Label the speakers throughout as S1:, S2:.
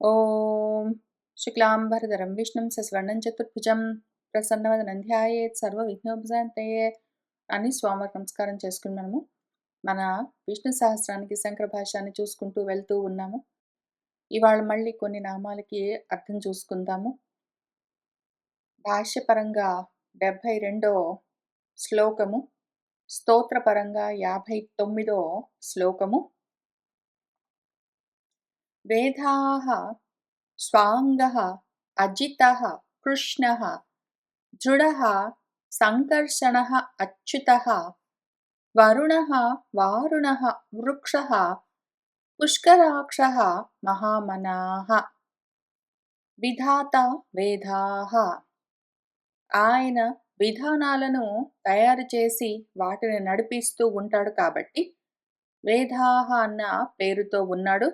S1: ఓం శుక్లాంబరధరం విష్ణుం సస్వర్ణం చతుర్భుజం ప్రసన్నవద ధ్యాయేత్ సర్వ విఘ్నోపజాంతయే అని స్వామివారికి నమస్కారం చేసుకుని మనము మన విష్ణు సహస్రానికి శంకర భాషాన్ని చూసుకుంటూ వెళ్తూ ఉన్నాము. ఇవాళ మళ్ళీ కొన్ని నామాలకి అర్థం చూసుకుందాము. భాష్యపరంగా డెబ్భై రెండో శ్లోకము స్తోత్రపరంగా యాభై తొమ్మిదో శ్లోకము వేదాః స్వాంగః అజిత కృష్ణః దృఢః సంకర్షణ అచ్యుతः వరుణः వారుణः వృక్షः పుష్కరాక్షः మహామనాः విధాత వేదాహ ఆయన విధానాలను తయారు చేసి వాటిని నడిపిస్తూ ఉంటాడు కాబట్టి వేదాహ అన్న పేరుతో ఉన్నాడు.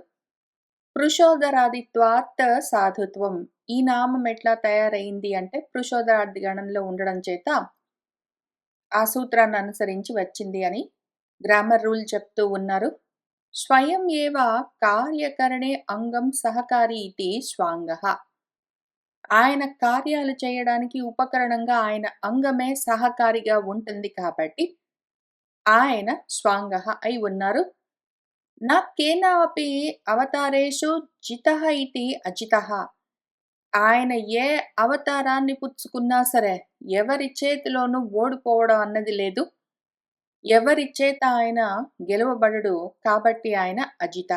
S1: పృషోదరాదిత్వాత్ సాధుత్వం. ఈ నామం ఎట్లా తయారైంది అంటే పృషోదరాది గణంలో ఉండడం చేత ఆ సూత్రాన్ని అనుసరించి వచ్చింది అని గ్రామర్ రూల్ చెప్తూ ఉన్నారు. స్వయం ఏవ కార్యకరణే అంగం సహకారి ఇది స్వాంగ. ఆయన కార్యాలు చేయడానికి ఉపకరణంగా ఆయన అంగమే సహకారిగా ఉంటుంది కాబట్టి ఆయన స్వాంగ అయి ఉన్నారు. నా కేనాపి అవతారేషు జితః ఇతి అజితః ఆయన ఏ అవతారాన్ని పుచ్చుకున్నా సరే ఎవరి చేతిలోనూ ఓడిపోవడం అన్నది లేదు. ఎవరి చేత ఆయన గెలవబడడు కాబట్టి ఆయన అజిత.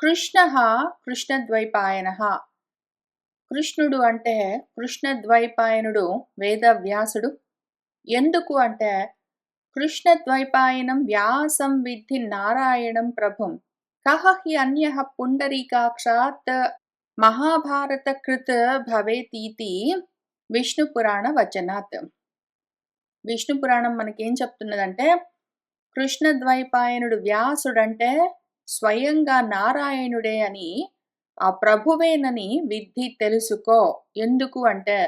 S1: కృష్ణ కృష్ణద్వైపాయన. కృష్ణుడు అంటే కృష్ణద్వైపాయనుడు వేదవ్యాసుడు. ఎందుకు అంటే కృష్ణద్వైపాయనం వ్యాసం విద్ధి నారాయణం ప్రభుం. కహ హి అన్య పుండరీకాక్షాత్ మహాభారత కృత్ భవేతీతి విష్ణు పురాణ వచనాత్. విష్ణు పురాణం మనకేం చెప్తున్నదంటే కృష్ణద్వైపాయనుడు వ్యాసుడంటే స్వయంగా నారాయణుడే అని ఆ ప్రభువేనని విద్ధి తెలుసుకో. ఎందుకు అంటే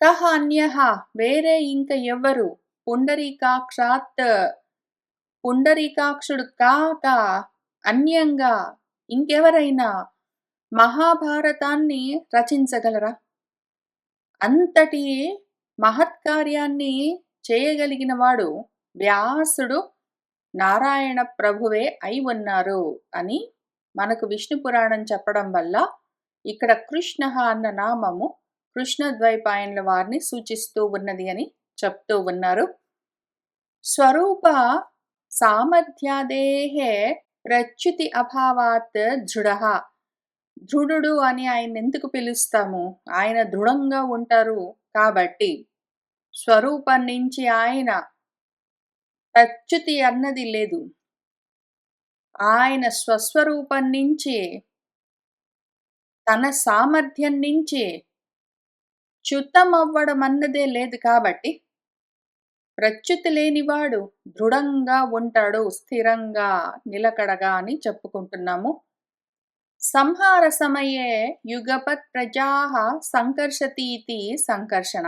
S1: కహ అన్య వేరే ఇంకా ఎవ్వరు? పుండరీకాక్షాత్ పుండరీకాక్షుడు కాక అన్యంగా ఇంకెవరైనా మహాభారతాన్ని రచించగలరా? అంతటి మహత్కార్యాన్ని చేయగలిగిన వాడు వ్యాసుడు నారాయణ ప్రభువే అయి ఉన్నారు అని మనకు విష్ణు పురాణం చెప్పడం వల్ల ఇక్కడ కృష్ణ అన్న నామము కృష్ణద్వైపాయనుల వారిని సూచిస్తూ ఉన్నది అని చెప్తూ ఉన్నారు. స్వరూప సామర్థ్యాదేహే ప్రచ్యుతి అభావాత్ దృఢ. దృఢుడు అని ఆయన ఎందుకు పిలుస్తాము? ఆయన దృఢంగా ఉంటారు కాబట్టి. స్వరూపం నుంచి ఆయన ప్రచ్యుతి అన్నది లేదు. ఆయన స్వస్వరూపం నుంచి తన సామర్థ్యం నుంచి చ్యుతమవ్వడం అన్నదే లేదు కాబట్టి ప్రచ్యుతి లేనివాడు దృఢంగా ఉంటాడు స్థిరంగా నిలకడగా అని చెప్పుకుంటున్నాము. సంహార సమయే యుగపత్ ప్రజా సంకర్షతీతి సంకర్షణ.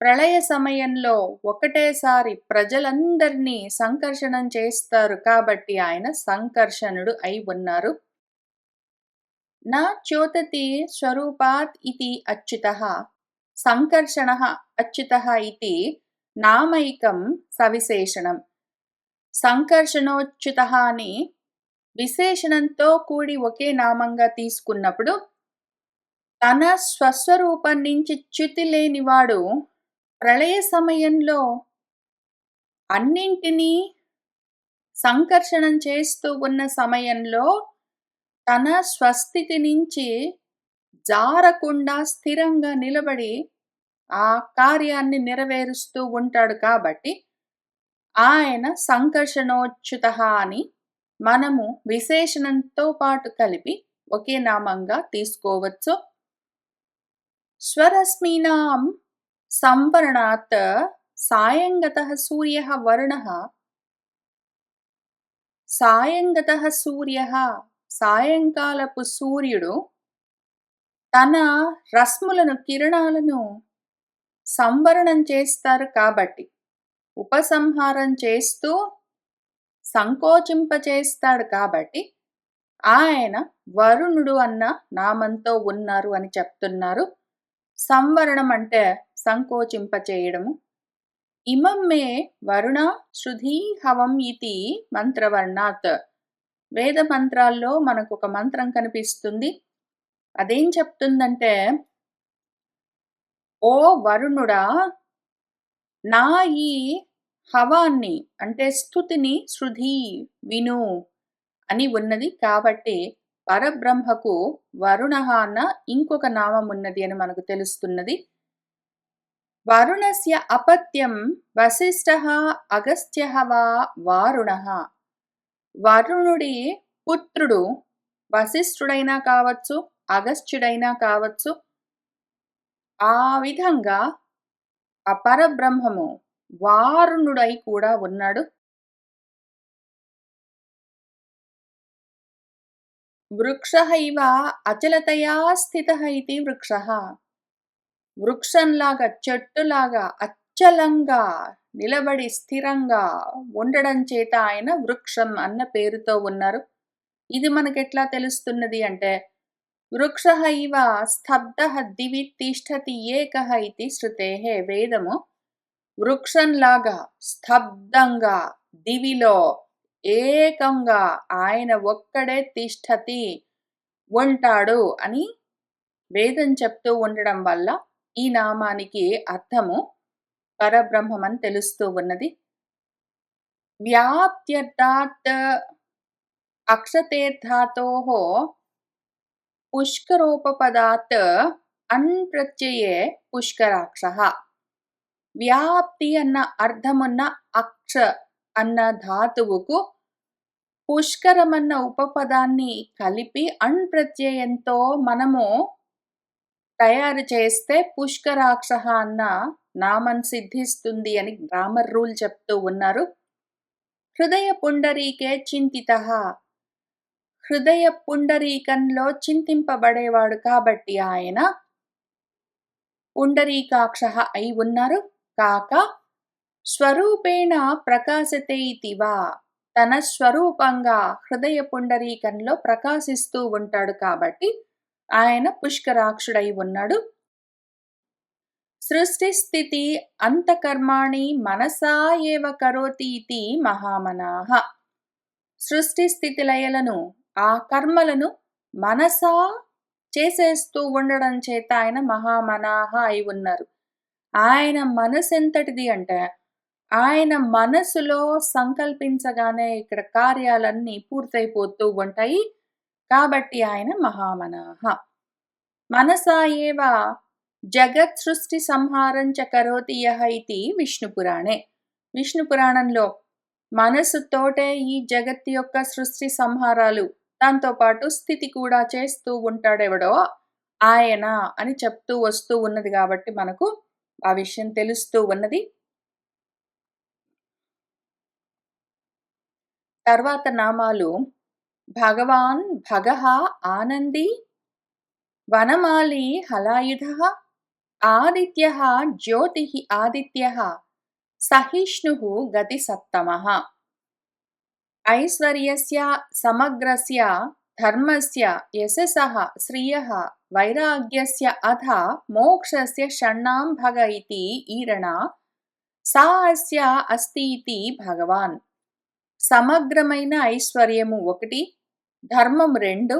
S1: ప్రళయ సమయంలో ఒకటేసారి ప్రజలందరినీ సంకర్షణం చేస్తారు కాబట్టి ఆయన సంకర్షణుడు అయి ఉన్నారు. నా చ్యోతతి స్వరూపాత్ ఇది అచ్యుత సంకర్షణ అచ్యుత ఇది నామైకం సవిశేషణం సంకర్షణోచ్యుత అని విశేషణంతో కూడి ఒకే నామంగా తీసుకున్నప్పుడు తన స్వస్వరూపం నుంచి చ్యుతి లేనివాడు ప్రళయ సమయంలో అన్నింటినీ సంకర్షణం చేస్తూ ఉన్న సమయంలో తన స్వస్థితి నుంచి జారకుండా స్థిరంగా నిలబడి ఆ కార్యాన్ని నెరవేరుస్తూ ఉంటాడు కాబట్టి ఆయన సంకర్షణోచ్యుత అని మనము విశేషణంతో పాటు కలిపి ఒకే నామంగా తీసుకోవచ్చు. స్వరస్మీనాం సంవరణాత్ సాయంగత సూర్య వరుణ. సాయంగత సూర్య సాయంకాలపు సూర్యుడు తన రస్ములను కిరణాలను సంవరణం చేస్తారు కాబట్టి ఉపసంహారం చేస్తూ సంకోచింపచేస్తాడు కాబట్టి ఆయన వరుణుడు అన్న నామంతో ఉన్నారు అని చెప్తున్నారు. సంవరణం అంటే సంకోచింపచేయడము. ఇమం మే వరుణ శృధీ హవం ఇది మంత్రవర్ణాత్. వేద మంత్రాల్లో మనకు ఒక మంత్రం కనిపిస్తుంది. అదేం చెప్తుందంటే ఓ వరుణుడా నా ఈ హవాన్ని అంటే స్థుతిని శృధి విను అని ఉన్నది. కాబట్టి పరబ్రహ్మకు వరుణ అన్న ఇంకొక నామం ఉన్నది అని మనకు తెలుస్తున్నది. వరుణస్య అపత్యం వశిష్ఠ అగస్త్య వా వారుణ. వరుణుడి పుత్రుడు వశిష్ఠుడైనా కావచ్చు అగస్త్యుడైనా కావచ్చు ఆ విధంగా అపరబ్రహ్మము వారుణుడై కూడా ఉన్నాడు. వృక్ష ఇవ అచలతయా స్థిత ఇది వృక్ష. వృక్షంలాగా చెట్టులాగా అచ్చలంగా నిలబడి స్థిరంగా ఉండడం చేత ఆయన వృక్షం అన్న పేరుతో ఉన్నారు. ఇది మనకెట్లా తెలుస్తున్నది అంటే వృక్ష ఇవ స్తబ్ద దివి తిష్టతి ఏక ఇది శృతేహే వేదము. వృక్షంలాగా స్తబ్దంగా దివిలో ఏకంగా ఆయన ఒక్కడే తిష్టతి ఉంటాడు అని వేదం చెప్తూ ఉండడం వల్ల ఈ నామానికి అర్థము. పరబ్రహ్మం అని తెలుస్తూ ఉన్నది. వ్యాప్త్యర్థాత్ అక్షతీర్థాతో పుష్కరోపపదాత్ అన్ప్రత్యయే పుష్కరాక్ష. వ్యాప్తి అన్న అర్థమున్న అక్ష అన్న ధాతువుకు పుష్కరమన్న ఉపపదాన్ని కలిపి అణ్ ప్రత్యయంతో మనము తయారు చేస్తే పుష్కరాక్ష అన్న నామం సిద్ధిస్తుంది అని గ్రామర్ రూల్ చెప్తూ ఉన్నారు. హృదయ పుండరీకే చింతిత. హృదయ పుండరీకంలో చింతింపబడేవాడు కాబట్టి ఆయన పుండరీకాక్ష అయి ఉన్నారు. కాక స్వరూపేణ ప్రకాశతే ఇతివా తన స్వరూపంగా హృదయ పుండరీకంలో ప్రకాశిస్తూ ఉంటాడు కాబట్టి ఆయన పుష్కరాక్షుడై ఉన్నాడు. సృష్టి స్థితి అంతకర్మాణి మనసా ఏవ కరోతి ఇది మహామనాహ సృష్టి స్థితి లయలను ఆ కర్మలను మనసా చేసేస్తూ ఉండడం చేత ఆయన మహామనాహ అయి ఉన్నారు. ఆయన మనసు ఎంతటిది అంటే ఆయన మనసులో సంకల్పించగానే ఇక్కడ కార్యాలన్నీ పూర్తయిపోతూ ఉంటాయి. కాబట్టి ఆయన మహామనాహ. మనసాయేవ ఏవ జగత్ సృష్టి సంహారం చ కరోతి యహ ఇది విష్ణు పురాణే. విష్ణు పురాణంలో మనసుతోటే ఈ జగత్ యొక్క సృష్టి సంహారాలు దాంతోపాటు స్థితి కూడా చేస్తూ ఉంటాడెవడో ఆయన అని చెప్తూ వస్తూ ఉన్నది కాబట్టి మనకు ఆ విషయం తెలుస్తూ ఉన్నది. తర్వాత నామాలు భగవాన్ భగ ఆనంది వనమాలి హలాయుధ ఆదిత్య జ్యోతి ఆదిత్య సహిష్ణు గతి సత్తమ ఐశ్వర్యస్య సమగ్రస్య ధర్మస్య యశసః శ్రియ వైరాగ్యస్య అథ మోక్షస్య షణ్ణాం భగ ఇతి ఈరణ. సా అస్య అస్తి భగవాన్. సమగ్రమైన ఐశ్వర్యము ఒకటి ధర్మం రెండు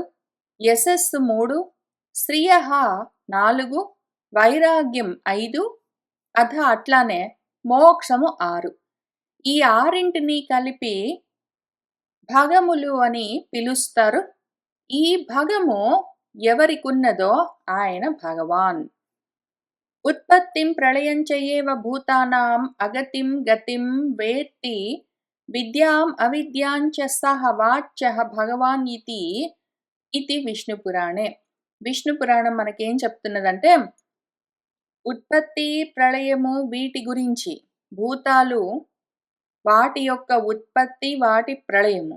S1: యశస్సు మూడు శ్రియ నాలుగు వైరాగ్యం ఐదు అథ అట్లానే మోక్షము ఆరు. ఈ ఆరింటిని కలిపి భగములు అని పిలుస్తారు. ఈ భగము ఎవరికున్నదో ఆయన భగవాన్. ఉత్పత్తిం ప్రళయం చేయవ భూతానాం అగతిం గతిం వేత్తి విద్యాం అవిద్యాంచ సహ వాచ్య భగవాన్ ఇతి ఇది విష్ణు పురాణే విష్ణు పురాణం మనకేం చెప్తున్నదంటే ఉత్పత్తి ప్రళయము వీటి గురించి భూతాలు వాటి యొక్క ఉత్పత్తి వాటి ప్రళయము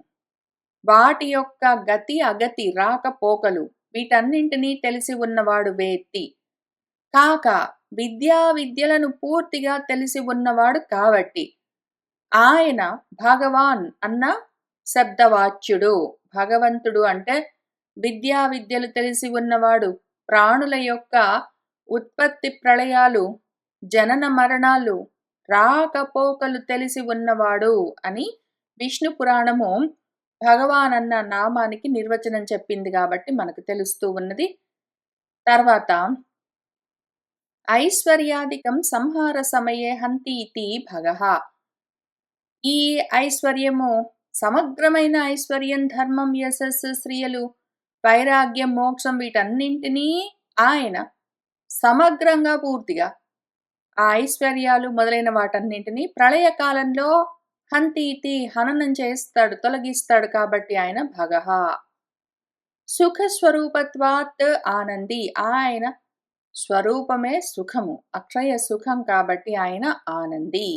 S1: వాటి యొక్క గతి అగతి రాకపోకలు వీటన్నింటినీ తెలిసి ఉన్నవాడు వేత్తి. కాక విద్యా విద్యలను పూర్తిగా తెలిసి ఉన్నవాడు కాబట్టి ఆయన భగవాన్ అన్న శబ్దవాచ్యుడు. భగవంతుడు అంటే విద్యా విద్యలు తెలిసి ఉన్నవాడు. ప్రాణుల యొక్క ఉత్పత్తి ప్రళయాలు జనన మరణాలు రాకపోకలు తెలిసి ఉన్నవాడు అని విష్ణు పురాణము భగవాన్ అన్న నామానికి నిర్వచనం చెప్పింది కాబట్టి మనకు తెలుస్తూ ఉన్నది. తర్వాత ఐశ్వర్యాధికం సంహార సమయే హంతి ఇతి భగః. ఈ ఐశ్వర్యము సమగ్రమైన ఐశ్వర్యం ధర్మం యశస్సు శ్రీయలు వైరాగ్యం మోక్షం వీటన్నింటినీ ఆయన సమగ్రంగా పూర్తిగా ఆ ఐశ్వర్యాలు మొదలైన వాటన్నింటినీ ప్రళయకాలంలో హంతీతి హననం చేస్తాడు తొలగిస్తాడు కాబట్టి ఆయన భగహ. సుఖ స్వరూపత్వాత్ ఆనంది. ఆయన స్వరూపమే సుఖము అక్షయ సుఖం కాబట్టి ఆయన ఆనంది.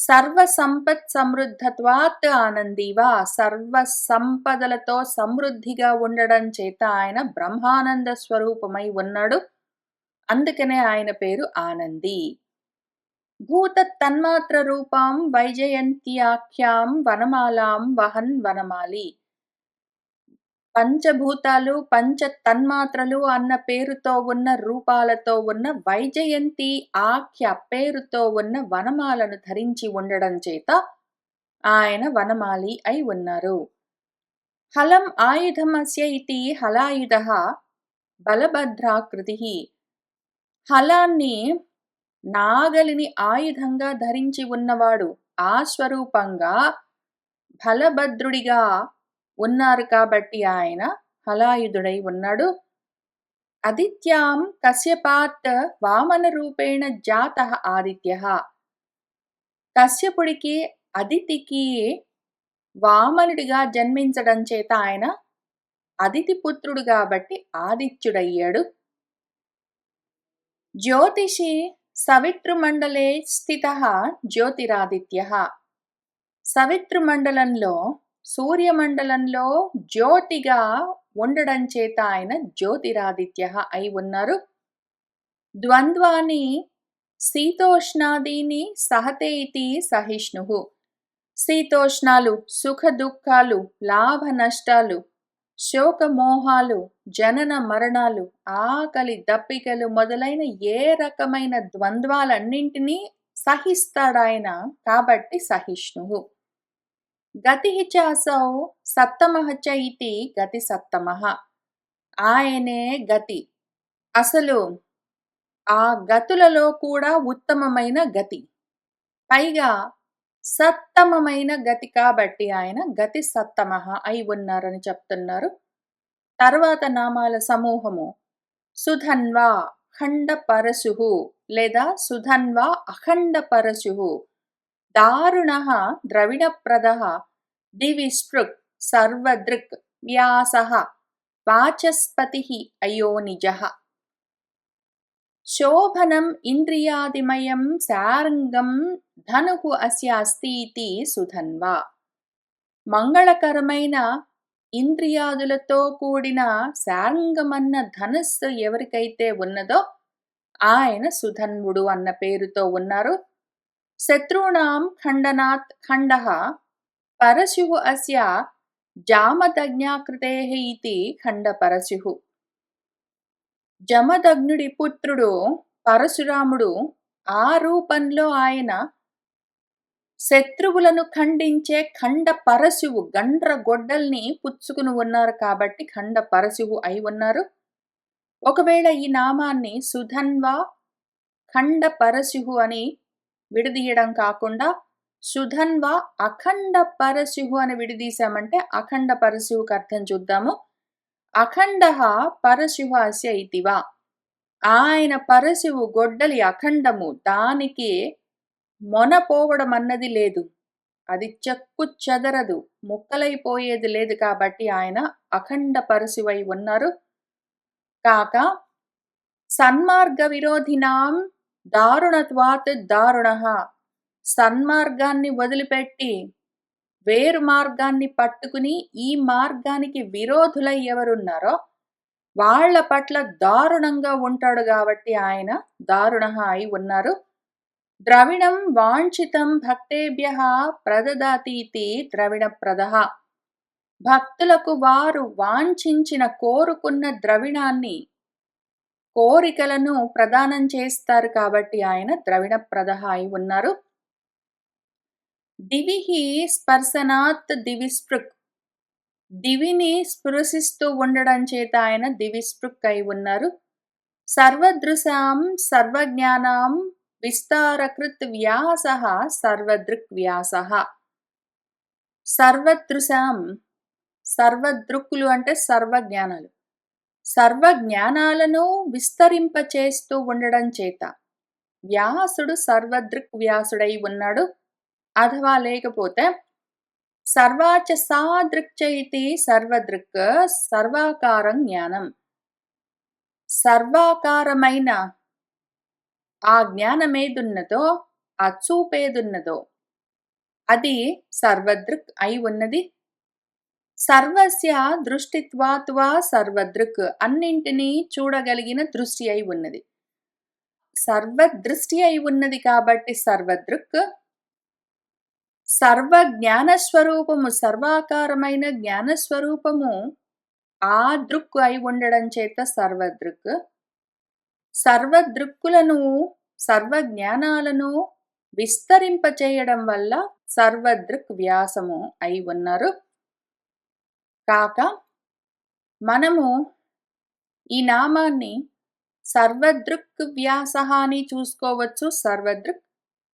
S1: సర్వ సంపత్ సమృద్ధత్వాత్ ఆనందీవా. సర్వ సంపదలతో సమృద్ధిగా ఉండడం చేత ఆయన బ్రహ్మానంద స్వరూపమై ఉన్నాడు. అందుకనే ఆయన పేరు ఆనంది. భూత తన్మాత్ర రూపం వైజయంత్యాఖ్యాం వనమాలాం వహన్ వనమాలి. పంచభూతాలు పంచ తన్మాత్రలు అన్న పేరుతో ఉన్న రూపాలతో ఉన్న వైజయంతి ఆఖ్య పేరుతో ఉన్న వనమాలను ధరించి ఉండడం చేత ఆయన వనమాలి అయి ఉన్నారు. హలం ఆయుధమస్య ఇది హలాయుధ బలభద్రాకృతి. హలాన్ని నాగలిని ఆయుధంగా ధరించి ఉన్నవాడు ఆ స్వరూపంగా బలభద్రుడిగా ఉన్నారు కాబట్టి ఆయన హలాయుధుడై ఉన్నాడు. అదిత్యాం కశ్యపాత్ వామన రూపేణ జాత ఆదిత్య. కశ్యపుడికి అదితికి వామనుడిగా జన్మించడం చేత ఆయన అదితి పుత్రుడు కాబట్టి ఆదిత్యుడయ్యాడు. జ్యోతిషి సవితృమండలే స్థిత జ్యోతిరాదిత్య. సవితృమండలంలో సూర్యమండలంలో జ్యోతిగా ఉండడం చేత ఆయన జ్యోతిరాదిత్య అయి ఉన్నారు. ద్వంద్వాని శీతోష్ణాదీని సహతే ఇతి సహిష్ణు. శీతోష్ణాలు సుఖ దుఃఖాలు లాభ నష్టాలు శోకమోహాలు జనన మరణాలు ఆకలి దప్పికలు మొదలైన ఏ రకమైన ద్వంద్వాలన్నింటినీ సహిస్తాడాయన కాబట్టి సహిష్ణువు గతి చాసౌ సత్తమః చ గతి సత్తమః ఆయనే గతి. అసలు ఆ గతులలో కూడా ఉత్తమమైన గతి. పైగా సత్తమమైన గతి కాబట్టి ఆయన గతి సత్తమః అయి ఉన్నారని చెప్తున్నారు. తర్వాత నామాల సమూహము. సుధన్వా ఖండ పరశుహు లేదా సుధన్వా అఖండ పరశుహు దారుణ ద్రవిణప్రద దివిస్పృక్ సర్వదృక్ వ్యాస వాచస్పతి అయోనిజ శోభనం ఇంద్రియాదిమయం శారంగం ధను అస్య అస్తి సుధన్వా మంగళకరమైన ఇంద్రియాదులతో కూడిన శారంగమన్న ధనస్సు ఎవరికైతే ఉన్నదో ఆయన సుధన్వుడు అన్న పేరుతో ఉన్నారు శత్రుణాం ఖండనాత్ ఖండ పరశు అస్య జామదజ్ఞాకృతే ఇతి ఖండపరశు. జమదగ్నుడి పుత్రుడు పరశురాముడు ఆ రూపంలో ఆయన శత్రువులను ఖండించే ఖండ పరశువు గండ్ర గొడ్డల్ని పుచ్చుకుని ఉన్నారు కాబట్టి ఖండ పరశువు అయి ఉన్నారు. ఒకవేళ ఈ నామాన్ని సుధన్వా ఖండ పరశువు అని విడదీయడం కాకుండా సుధన్వా అఖండ పరశువు అని విడదీశామంటే అఖండ పరశివుకి అర్థం చూద్దాము. అఖండ పరశివ అస్య ఇతివా ఆయన పరశివు గొడ్డలి అఖండము. దానికి మొనపోవడం అన్నది లేదు. అది చెక్కు చెదరదు. ముక్కలైపోయేది లేదు కాబట్టి ఆయన అఖండ పరశివై ఉన్నారు. కాక సన్మార్గ విరోధినాం దారుణత్వాత్ దారుణ. సన్మార్గాన్ని వదిలిపెట్టి వేరు మార్గాన్ని పట్టుకుని ఈ మార్గానికి విరోధులై ఎవరున్నారో వాళ్ళ పట్ల దారుణంగా ఉంటాడు కాబట్టి ఆయన దారుణ అయి ఉన్నారు. ద్రవిణం వాంఛితం భక్తేభ్య ప్రదదాతీతి ద్రవిణ ప్రద భక్తులకు వారు వాంఛించిన కోరుకున్న ద్రవిణాన్ని కోరికలను ప్రదానం చేస్తారు కాబట్టి ఆయన ద్రవిడ ప్రదహ అయి ఉన్నారు. దివిహి స్పర్శనాత్ దివిస్పృక్. దివిని స్పృశిస్తూ ఉండడం చేత ఆయన దివిస్పృక్ అయి ఉన్నారు. సర్వదృశాం సర్వజ్ఞానాం విస్తారకృత్ వ్యాస సర్వదృక్ వ్యాస. సర్వదృశాం సర్వదృక్కులు అంటే సర్వజ్ఞానాలు. సర్వజ్ఞానాలను విస్తరింపచేస్తూ ఉండడం చేత వ్యాసుడు సర్వదృక్ వ్యాసుడై ఉన్నాడు. అథవా లేకపోతే సర్వాచ సాదృక్చైతి సర్వదృక్ సర్వాకారం జ్ఞానం. సర్వాకారమైన ఆ జ్ఞానమేదున్నదో ఆ చూపేదున్నదో అది సర్వదృక్ అయి ఉన్నది. సర్వస్య దృష్టిత్వాత్వా సర్వదృక్ అన్నింటినీ చూడగలిగిన దృష్టి అయి ఉన్నది. సర్వదృష్టి అయి ఉన్నది కాబట్టి సర్వదృక్ సర్వ జ్ఞానస్వరూపము సర్వాకారమైన జ్ఞానస్వరూపము ఆ దృక్కు అయి ఉండడం చేత సర్వదృక్. సర్వదృక్కులను సర్వ జ్ఞానాలను విస్తరింపచేయడం వల్ల సర్వదృక్ వ్యాసము అయి ఉన్నారు. కాక మనము ఈ నామాన్ని సర్వదృక్ వ్యాస అని చూసుకోవచ్చు. సర్వదృక్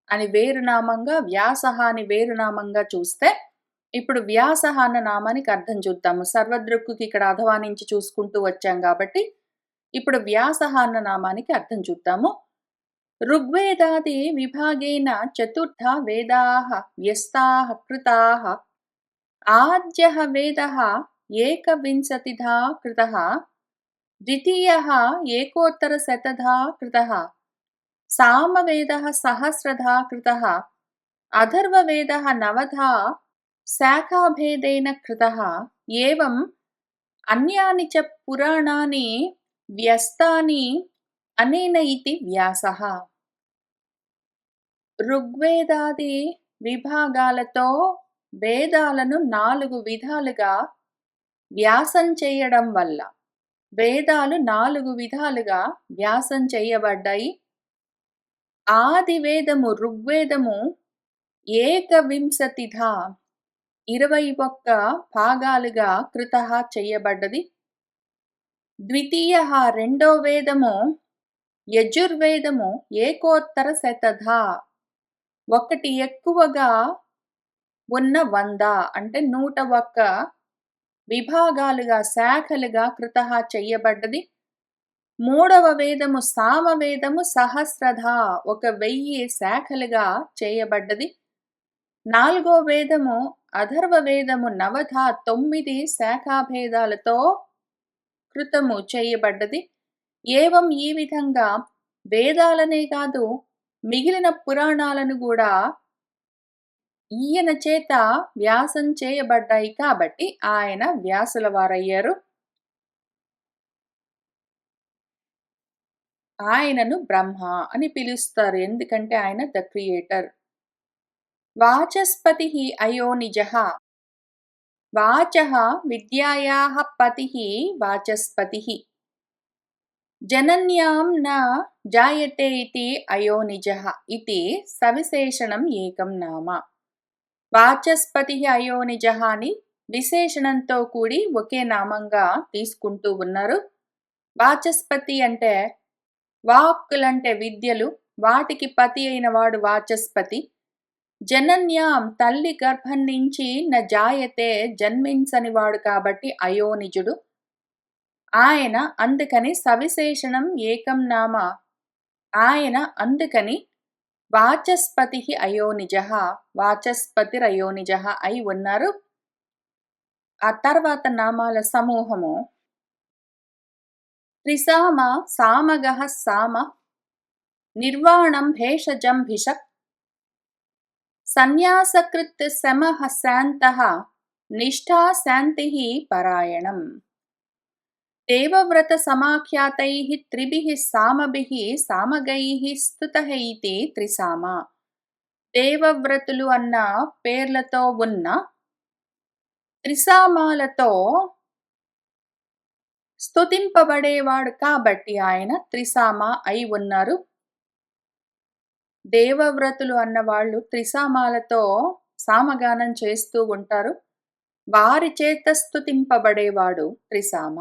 S1: అని వేరు నామంగా వ్యాస అని వేరు నామంగా చూస్తే ఇప్పుడు వ్యాస అన్న నామానికి అర్థం చూద్దాము. సర్వదృక్కుకి ఇక్కడ అధవానించి చూసుకుంటూ వచ్చాం కాబట్టి ఇప్పుడు వ్యాస అన్న నామానికి అర్థం చూద్దాము. ఋగ్వేదాది విభాగేన చతుర్థ వేదాః వ్యస్తా కృతాః ఆద్యః వేదః ఏకవింశతిధా కృతః ద్వితీయः ఏకోత్తరశతధా కృతः సామవేదः సహస్రధా కృతः అథర్వవేదः నవధా శాఖాభేదేన కృతः ఏవం అన్యాని చ పురాణాని వ్యస్తాని అనేన ఇది వ్యాసः ఋగ్వేదాది విభాగాలతో వేదాలను నాలుగు విధాలుగా వ్యాసం చేయడం వల్ల వేదాలు నాలుగు విధాలుగా వ్యాసం చేయబడ్డాయి. ఆది వేదము ఋగ్వేదము ఏకవింశతిధ ఇరవై ఒక్క భాగాలుగా కృత చేయబడ్డది. ద్వితీయ రెండో వేదము యజుర్వేదము ఏకోత్తర శతధ ఒకటి ఎక్కువగా ఉన్న వంద అంటే నూట ఒక్క విభాగాలుగా శాఖలుగా కృత చెయ్యబడ్డది. మూడవ వేదము సామవేదము సహస్రధ ఒక వెయ్యి శాఖలుగా చేయబడ్డది. నాలుగో వేదము అధర్వ వేదము నవధ తొమ్మిది శాఖాభేదాలతో కృతము చేయబడ్డది. ఏవం ఈ విధంగా వేదాలనే కాదు మిగిలిన పురాణాలను కూడా ఈయన చేత వ్యాసం చేయబడ్డాయి కాబట్టి ఆయన వ్యాసుల వారయ్యారు. ఆయనను బ్రహ్మ అని పిలుస్తారు. ఎందుకంటే ఆయన ద క్రియేటర్. వాచస్పతి అయో నిజ. వాచ విద్యాయా పతి వాచస్పతి జనన్యాం న జాయతే ఇది అయో నిజ. ఇది సవిశేషణం ఏకం నామ. వాచస్పతి అయో నిజ అని విశేషణంతో కూడి ఒకే నామంగా తీసుకుంటూ ఉన్నారు. వాచస్పతి అంటే వాక్కులంటే విద్యలు వాటికి పతి అయిన వాడు వాచస్పతి. జనన్యాం తల్లి గర్భం నుంచి న జాయతే జన్మించని వాడు కాబట్టి అయోనిజుడు. ఆయన అందుకని సవిశేషణం ఏకం నామ. ఆయన అందుకని వాచస్పతి అయోనిజ వాచస్పతిరయోనిజ అయి ఉన్నారు. ఆ తర్వాత నామాల సమూహము. త్రిసామ సామగ సామ నిర్వాణం భేషజం భిషక్ సన్యాసకృత్ శమః శాంత నిష్ఠా శాంతి పరాయణం. దేవవ్రత సమాఖ్యాతై త్రిభి సామభి సామగై స్తుతః ఇతి త్రిసామ దేవవ్రతులు అన్న పేర్లతో ఉన్న త్రిసామాలతో స్తుతింపబడేవాడు కాబట్టి ఆయన త్రిసామ అయి ఉన్నారు. దేవవ్రతులు అన్న వాళ్ళు త్రిసామాలతో సామగానం చేస్తూ ఉంటారు. వారి చేత స్తుతింపబడేవాడు త్రిసామ।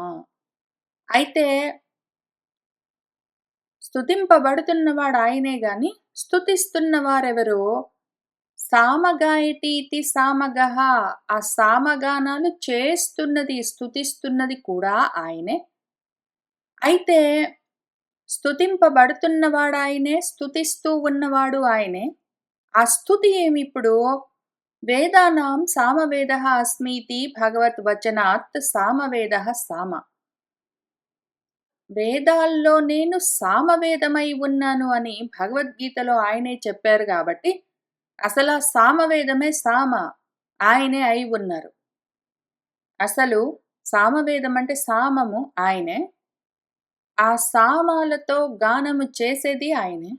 S1: అయితే స్తుతింపబడుతున్నవాడు ఆయనే గాని స్థుతిస్తున్న వారెవరు సామగాయటీతి సామగహ. ఆ సామగానాలు చేస్తున్నది స్థుతిస్తున్నది కూడా ఆయనే. అయితే స్థుతింపబడుతున్నవాడు ఆయనే స్థుతిస్తూ ఉన్నవాడు ఆయనే. ఆ స్థుతి ఏమి ఇప్పుడు వేదానాం సామవేద అస్మీతి భగవత్ వచనాత్ సామవేద సామ. వేదాల్లో నేను సామవేదమై ఉన్నాను అని భగవద్గీతలో ఆయనే చెప్పారు కాబట్టి అసలు ఆ సామవేదమే సామ ఆయనే అయి ఉన్నారు. అసలు సామవేదం అంటే సామము ఆయనే ఆ సామాలతో గానము చేసేది ఆయనే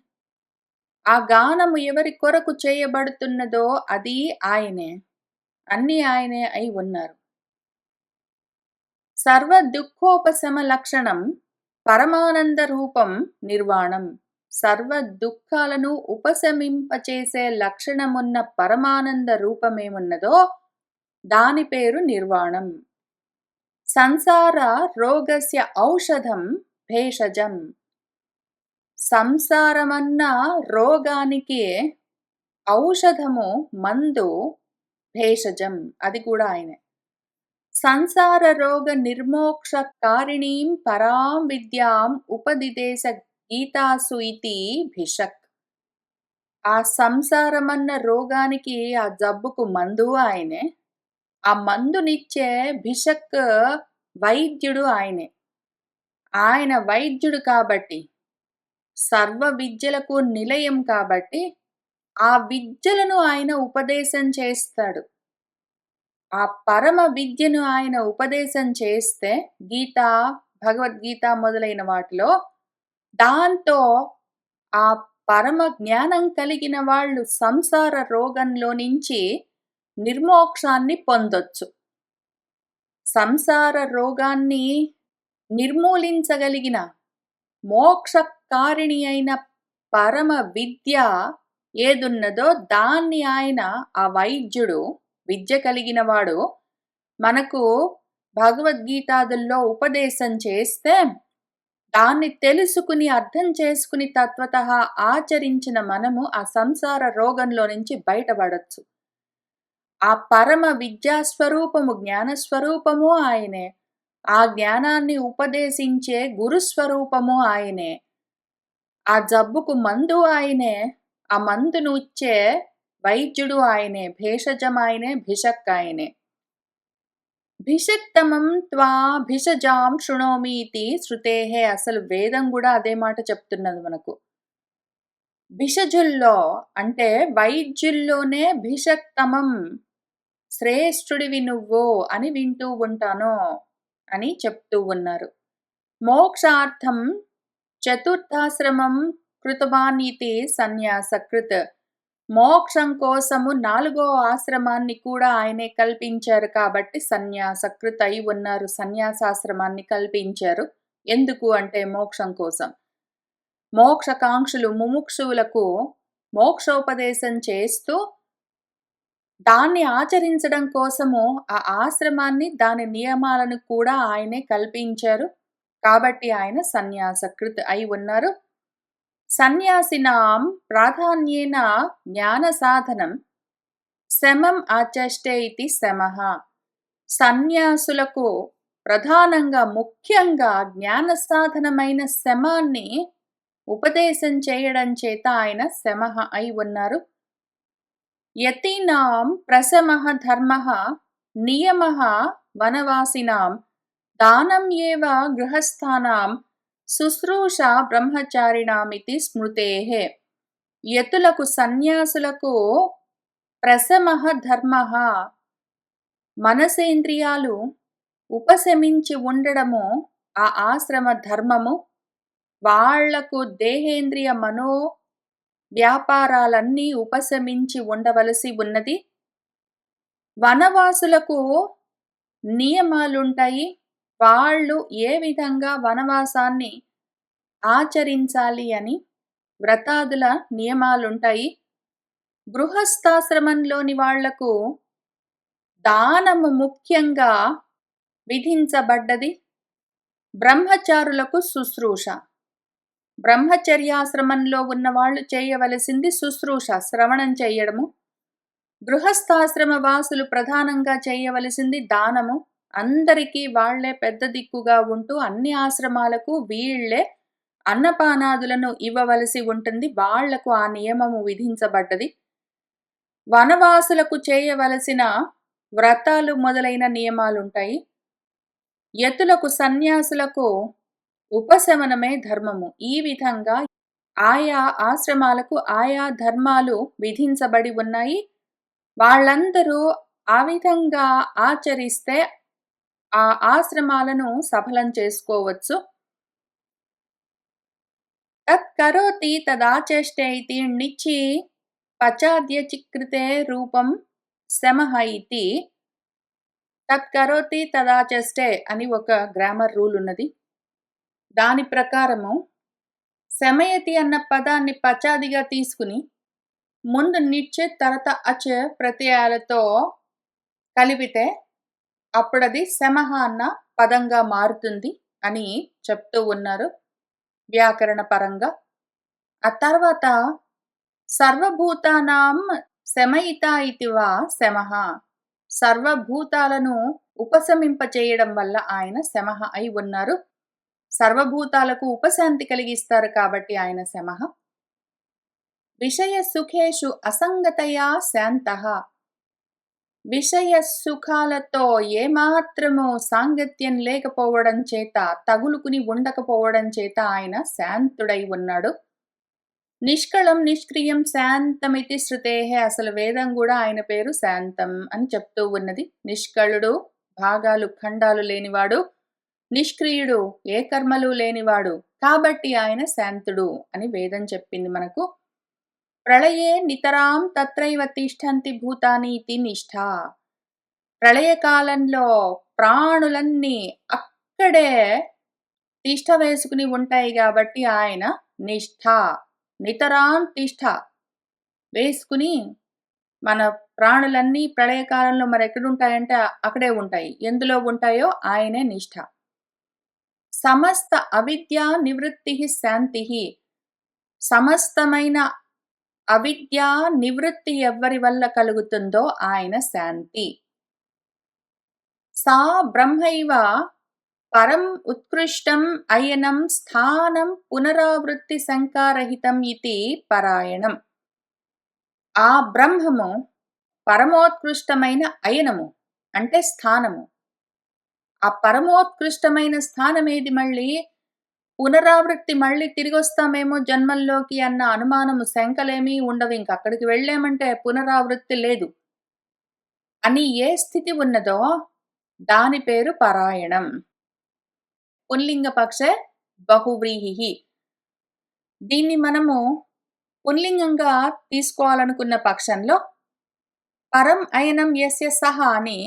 S1: ఆ గానము ఎవరి కొరకు చేయబడుతున్నదో అది ఆయనే అన్నీ ఆయనే అయి ఉన్నారు. సర్వ దుఃఖోపశమ లక్షణం పరమానంద రూపం నిర్వాణం. సర్వ దుఃఖాలను ఉపశమింపచేసే లక్షణమున్న పరమానంద రూపమేమున్నదో దాని పేరు నిర్వాణం. సంసార రోగస్య ఔషధం భేషజం. సంసారమన్న రోగానికి ఔషధము మందు భేషజం అది కూడా ఆయనే. సంసార రోగ నిర్మోక్ష కారిణీం పరాం విద్యాం ఉపదిదేశ గీతాసు ఇతి భిషక్. ఆ సంసారమన్న రోగానికి ఆ జబ్బుకు మందు ఆయనే. ఆ మందునిచ్చే భిషక్ వైద్యుడు ఆయనే. ఆయన వైద్యుడు కాబట్టి సర్వ విద్యలకు నిలయం కాబట్టి ఆ విద్యలను ఆయన ఉపదేశం చేస్తాడు. ఆ పరమ విద్యను ఆయన ఉపదేశం చేస్తే గీత భగవద్గీత మొదలైన వాటిలో దాంతో ఆ పరమ జ్ఞానం కలిగిన వాళ్ళు సంసార రోగంలో నుంచి నిర్మోక్షాన్ని పొందొచ్చు. సంసార రోగాన్ని నిర్మూలించగలిగిన మోక్షకారిణి అయిన పరమ విద్య ఏదున్నదో దాన్ని ఆయన ఆ వైద్యుడు విద్య కలిగినవాడు మనకు భగవద్గీతాదుల్లో ఉపదేశం చేస్తే దాన్ని తెలుసుకుని అర్థం చేసుకుని తత్వత ఆచరించిన మనము ఆ సంసార రోగంలో నుంచి బయటపడచ్చు. ఆ పరమ విద్యాస్వరూపము జ్ఞానస్వరూపము ఆయనే. ఆ జ్ఞానాన్ని ఉపదేశించే గురుస్వరూపము ఆయనే. ఆ జబ్బుకు మందు ఆయనే. ఆ మందును ఇచ్చే వైద్యుడు ఆయనే భేషజం ఆయనే భిషక్ ఆయనే భిషక్తమం త్వా భిషజాం శృణోమి ఇది శృతేహే. అసలు వేదం కూడా అదే మాట చెప్తున్నది మనకు. భిషజుల్లో అంటే వైద్యుల్లోనే భిషక్తమం శ్రేష్ఠుడివి నువ్వు అని వింటూ ఉంటాను అని చెప్తూ ఉన్నారు. మోక్షార్థం చతుర్థాశ్రమం కృతవానీతి సన్యాసకృత్ మోక్షం కోసము నాలుగో ఆశ్రమాన్ని కూడా ఆయనే కల్పించారు కాబట్టి సన్యాసకృత్ అయి ఉన్నారు. సన్యాసాశ్రమాన్ని కల్పించారు. ఎందుకు అంటే మోక్షం కోసం. మోక్షకాంక్షులు ముముక్షువులకు మోక్షోపదేశం చేస్తూ దాన్ని ఆచరించడం కోసము ఆ ఆశ్రమాన్ని దాని నియమాలను కూడా ఆయనే కల్పించారు. కాబట్టి ఆయన సన్యాసకృత్ అయి ఉన్నారు. సన్యాసినాం ప్రాధాన్యేన జ్ఞాన సాధనం శమం ఆచష్టే ఇది శమః. సన్యాసులకు ప్రధానంగా ముఖ్యంగా జ్ఞాన సాధనమైన శమాన్ని ఉపదేశం చేయడం చేత ఆయన శమః అయి ఉన్నారు. యతీనాం ప్రశమ ధర్మ నియమ వనవాసినాం. దానం ఏవ గృహస్థానాం శుశ్రూష బ్రహ్మచారిణామితి స్మృతే. యతులకు సన్యాసులకు ప్రశమః ధర్మ. మనసేంద్రియాలు ఉపశమించి ఉండడము ఆ ఆశ్రమ ధర్మము. వాళ్ళకు దేహేంద్రియ మనో వ్యాపారాలన్నీ ఉపశమించి ఉండవలసి ఉన్నది. వనవాసులకు నియమాలుంటాయి. వాళ్ళు ఏ విధంగా వనవాసాన్ని ఆచరించాలి అని వ్రతాదుల నియమాలుంటాయి. గృహస్థాశ్రమంలోని వాళ్ళకు దానము ముఖ్యంగా విధించబడ్డది బ్రహ్మచారులకు శుశ్రూష. బ్రహ్మచర్యాశ్రమంలో ఉన్న వాళ్ళు చేయవలసింది శుశ్రూష శ్రవణం చేయడము. గృహస్థాశ్రమ వాసులు ప్రధానంగా చేయవలసింది దానము. అందరికీ వాళ్ళే పెద్ద దిక్కుగా ఉంటూ అన్ని ఆశ్రమాలకు వీళ్ళే అన్నపానాదులను ఇవ్వవలసి ఉంటుంది. వాళ్ళకు ఆ నియమము విధించబడ్డది. వనవాసులకు చేయవలసిన వ్రతాలు మొదలైన నియమాలుంటాయి. యతులకు సన్యాసులకు ఉపశమనమే ధర్మము. ఈ విధంగా ఆయా ఆశ్రమాలకు ఆయా ధర్మాలు విధించబడి ఉన్నాయి. వాళ్ళందరూ ఆ విధంగా ఆచరిస్తే ఆ ఆశ్రమాలను సఫలం చేసుకోవచ్చు. తత్కరోతి తదాచేష్టే ఇది నిచ్చి పచాద్యచికృతే రూపం శమహ ఇది తత్కరోతి తదాచేష్టే అని ఒక గ్రామర్ రూల్ ఉన్నది. దాని ప్రకారము శమయతి అన్న పదాన్ని పచాదిగా తీసుకుని ముందు నిచ్చే తర్వాత అచ ప్రత్యయాలతో కలిపితే అప్పుడది శమహ అన్న పదంగా మారుతుంది అని చెప్తూ ఉన్నారు వ్యాకరణ పరంగా. ఆ తర్వాత సర్వభూతానాం శమయిత ఇతివా శమహ. సర్వభూతాలను ఉపశమింపచేయడం వల్ల ఆయన శమహ అయి ఉన్నారు. సర్వభూతాలకు ఉపశాంతి కలిగిస్తారు కాబట్టి ఆయన శమహ. విషయ సుఖేషు అసంగతయా శాంత. విషయ సుఖాలతో ఏమాత్రము సాంగత్యం లేకపోవడం చేత తగులుకుని ఉండకపోవడం చేత ఆయన శాంతుడై ఉన్నాడు. నిష్కళం నిష్క్రియం శాంతమితి శృతేహే అసలు వేదం కూడా ఆయన పేరు శాంతం అని చెప్తూ ఉన్నది. నిష్కళుడు భాగాలు ఖండాలు లేనివాడు నిష్క్రియుడు ఏ కర్మలు లేనివాడు కాబట్టి ఆయన శాంతుడు అని వేదం చెప్పింది మనకు. ప్రళయే నితరాం తత్రైవ తిష్టంతి భూతాని ఇది నిష్ఠ. ప్రళయకాలంలో ప్రాణులన్నీ అక్కడే తిష్ట వేసుకుని ఉంటాయి కాబట్టి ఆయన నిష్ఠ. నితరాం తిష్ట వేసుకుని మన ప్రాణులన్నీ ప్రళయకాలంలో మరి ఎక్కడుంటాయంటే అక్కడే ఉంటాయి. ఎందులో ఉంటాయో ఆయనే నిష్ఠ. సమస్త అవిద్య నివృత్తి శాంతి. సమస్తమైన అవిద్య నివృత్తి ఎవ్వరి వల్ల కలుగుతుందో ఆయన శాంతి. సా బ్రహ్మైవ పరం ఉత్కృష్టం అయనం స్థానం పునరావృత్తి శంకారహితం ఇది పరాయణం. ఆ బ్రహ్మము పరమోత్కృష్టమైన అయనము అంటే స్థానము. ఆ పరమోత్కృష్టమైన స్థానం ఏది మళ్ళీ? పునరావృత్తి మళ్ళీ తిరిగి వస్తామేమో జన్మల్లోకి అన్న అనుమానము శంకలేమీ ఉండవు. ఇంకక్కడికి వెళ్ళామంటే పునరావృత్తి లేదు. అని ఏ స్థితి ఉన్నదో దాని పేరు పరాయణం. పుల్లింగ పక్షే బహువ్రీహి దీన్ని మనము పుల్లింగంగా తీసుకోవాలనుకున్న పక్షంలో పరం అయనం ఎస్య సహా అని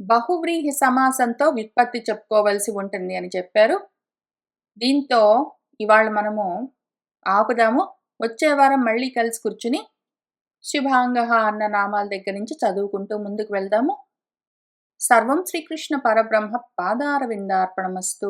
S1: బహువ్రీహి సమాసంతో విత్పత్తి చెప్పుకోవలసి ఉంటుంది అని చెప్పారు. దీంతో ఇవాళ మనము ఆపుదాము. వచ్చే వారం మళ్ళీ కలిసి కూర్చుని శుభాంగ అన్న నామాల దగ్గర నుంచి చదువుకుంటూ ముందుకు వెళ్దాము. సర్వం శ్రీకృష్ణ పరబ్రహ్మ పాదార విందార్పణమస్తు